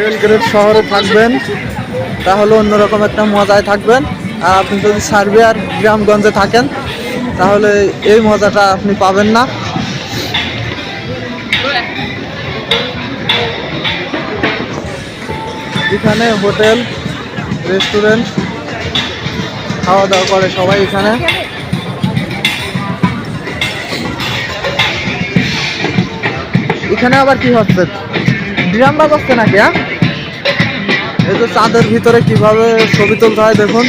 Belgrade শহরে থাকবেন, তাহলে অন্যরকম একটা মজায় থাকবেন। আর আপনি যদি সার্বিয়ার গ্রামগঞ্জে থাকেন, তাহলে এই মজাটা আপনি পাবেন না। এখানে হোটেল, রেস্টুরেন্ট খাওয়া দাওয়া করে সবাই এখানে। এখানে আবার কি হচ্ছে? ড্রাম বাজাচ্ছে নাকি হ্যাঁ? এই যে চাঁদের ভিতরে কীভাবে ছবি তুলতে হয় দেখুন।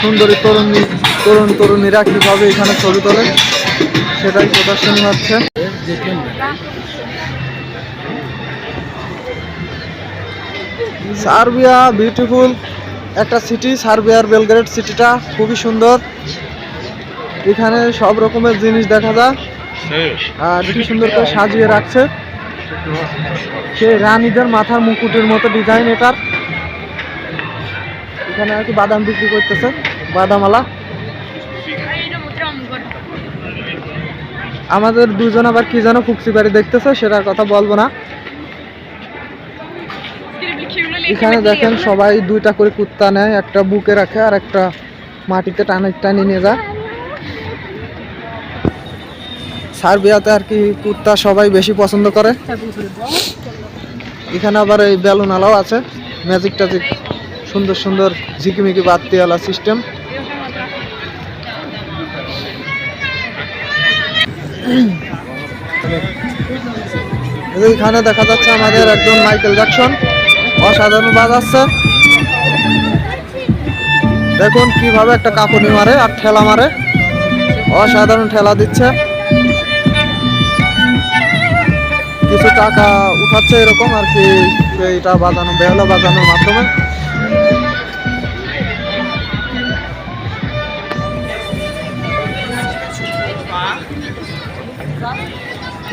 সুন্দরী তরুণী তরুণ তরুণীরা কীভাবে এখানে ছবি তোলে সেটাই প্রদর্শন হচ্ছে। সার্বিয়া বিউটিফুল একটা সিটি সার্বিয়ার বেলগ্রেড সিটিটা খুবই সুন্দর। এখানে সব রকমের জিনিস দেখা যায়। আর কি সুন্দর করে সাজিয়ে রাখছে। সেই রানীদের মাথার মুকুটের মতো ডিজাইন এটার। এখানে আর কি বাদাম বিক্রি করতেছে বাদামালা আমাদের দুজন আবার কি যেন ফুকসি বাড়ি দেখতেছে, সেটার কথা বলব না। এখানে দেখেন সবাই দুইটা করে কুত্তা নেয়, একটা বুকে রাখে আর একটা মাটিতে টানে টানি নিয়ে যায়। সার্বিয়াতে আর কি কুর্তা সবাই বেশি পছন্দ করে। এখানে আবার এই বেলুন আলাও আছে ম্যাজিক ট্যাজিক সুন্দর সুন্দর ঝিকিমিকি বাত্তিওয়ালা সিস্টেম এখানে দেখা যাচ্ছে আমাদের একজন মাইকেল জ্যাকসন অসাধারণ বাজাচ্ছে। দেখুন কীভাবে একটা কাপুনি মারে আর ঠেলা মারে। অসাধারণ ঠেলা দিচ্ছে। কিছু টাকা উঠাচ্ছে এরকম আর কি এটা বাজানো, বেহলা বাজানোর মাধ্যমে।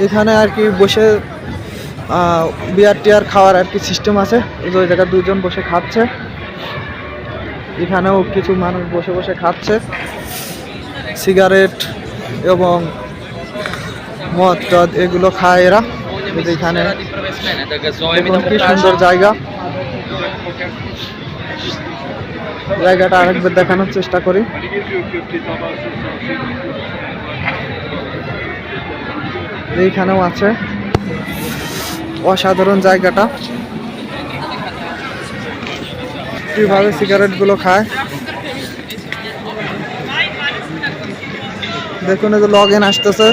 এখানে আর কি বসে বিয়ার টিয়ার খাওয়ার আর কি সিস্টেম আছে। ওই জায়গায় দুজন বসে খাচ্ছে। এখানেও কিছু মানুষ বসে বসে খাচ্ছে। সিগারেট এবং মদ টদ এগুলো খায় এরা। যে এখানে কি সুন্দর জায়গা। জায়গাটা আরেকবার দেখানোর চেষ্টা করি। এইখানেও আছে। অসাধারণ জায়গাটা। কীভাবে সিগারেটগুলো খায়। দেখুন এই যে লগ ইন আসতেছে।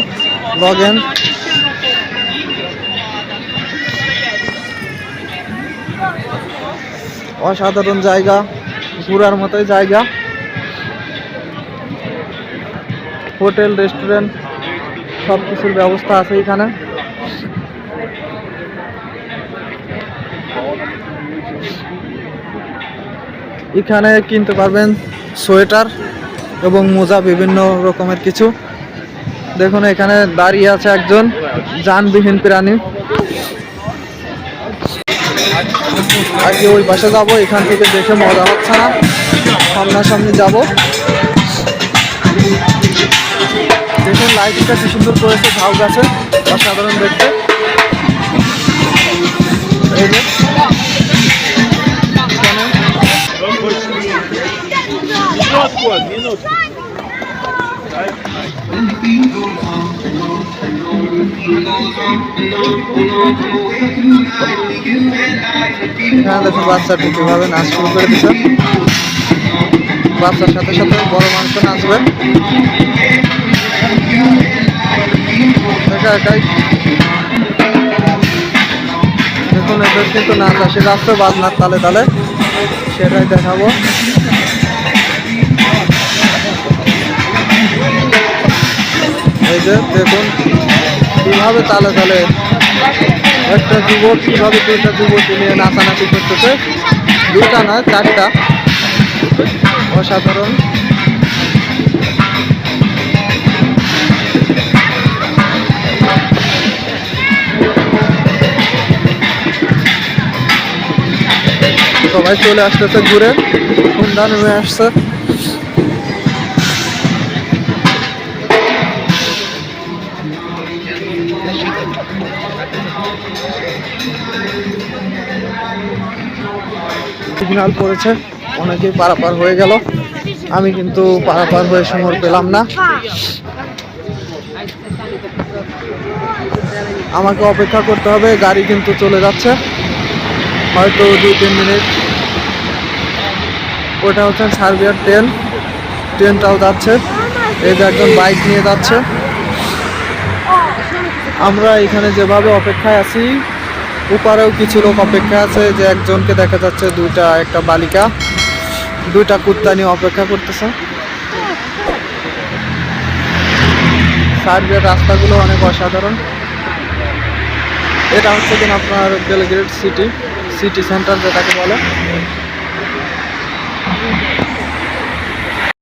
লগ ইন অসাধারণ জায়গা, ঘোরার মতোই জায়গা। হোটেল, রেস্টুরেন্ট সব কিছুর ব্যবস্থা আছে এখানে। এখানে কিনতে পারবেন সোয়েটার এবং মোজা, বিভিন্ন রকমের কিছু। দেখুন, এখানে দাঁড়িয়ে আছে একজন যানবিহীন প্রাণী। আগে ওই পাশে যাব, এখান থেকে দেখে মজা হচ্ছে না। সামনাসামনি যাব। দেখুন লাইটটা কি সুন্দর করেছে, ঝাউ গাছে, অসাধারণ দেখতে। এখানে দেখুন বাচ্চাটি কীভাবে নাচ শুরু করে দিচ্ছে বাচ্চার সাথে সাথে বড় মানুষ নাচবে। একা একাই। দেখুন, এদের কিন্তু নাচ আসে। রাস্তা বাজনার তালে তালে। সেটাই দেখাবো। যে দেখুন, কীভাবে তালে তালে একটা যুবক, কীভাবে দুইটা যুবতী নিয়ে নাচানাচি করতেছে। দুইটা না, চারটা। অসাধারণ। সবাই চলে আসতেছে ঘুরে। সন্ধ্যা নেমে আসছে। সিগন্যাল পড়েছে অনেকেই পারাপার হয়ে গেল। আমি কিন্তু পারাপার হয়ে সময় পেলাম না। আমাকে অপেক্ষা করতে হবে, গাড়ি কিন্তু চলে যাচ্ছে। হয়তো দুই, তিন মিনিট। ওটা হচ্ছে সার্বিয়ার ট্রেন। ট্রেনটাও যাচ্ছে। এই যে একজন বাইক নিয়ে যাচ্ছে। আমরা এখানে যেভাবে অপেক্ষায় আছি উপারেও কিছু লোক অপেক্ষা আছে যে একজনকে দেখা যাচ্ছে দুইটা একটা বালিকা, দুইটা কুত্তা নিয়ে অপেক্ষা করতেছে। সার্বিয়ার রাস্তাগুলো অনেক অসাধারণ। এটা হচ্ছে কিনা আপনার বেলগ্রেড সিটি সিটি সেন্টার যেটাকে বলে।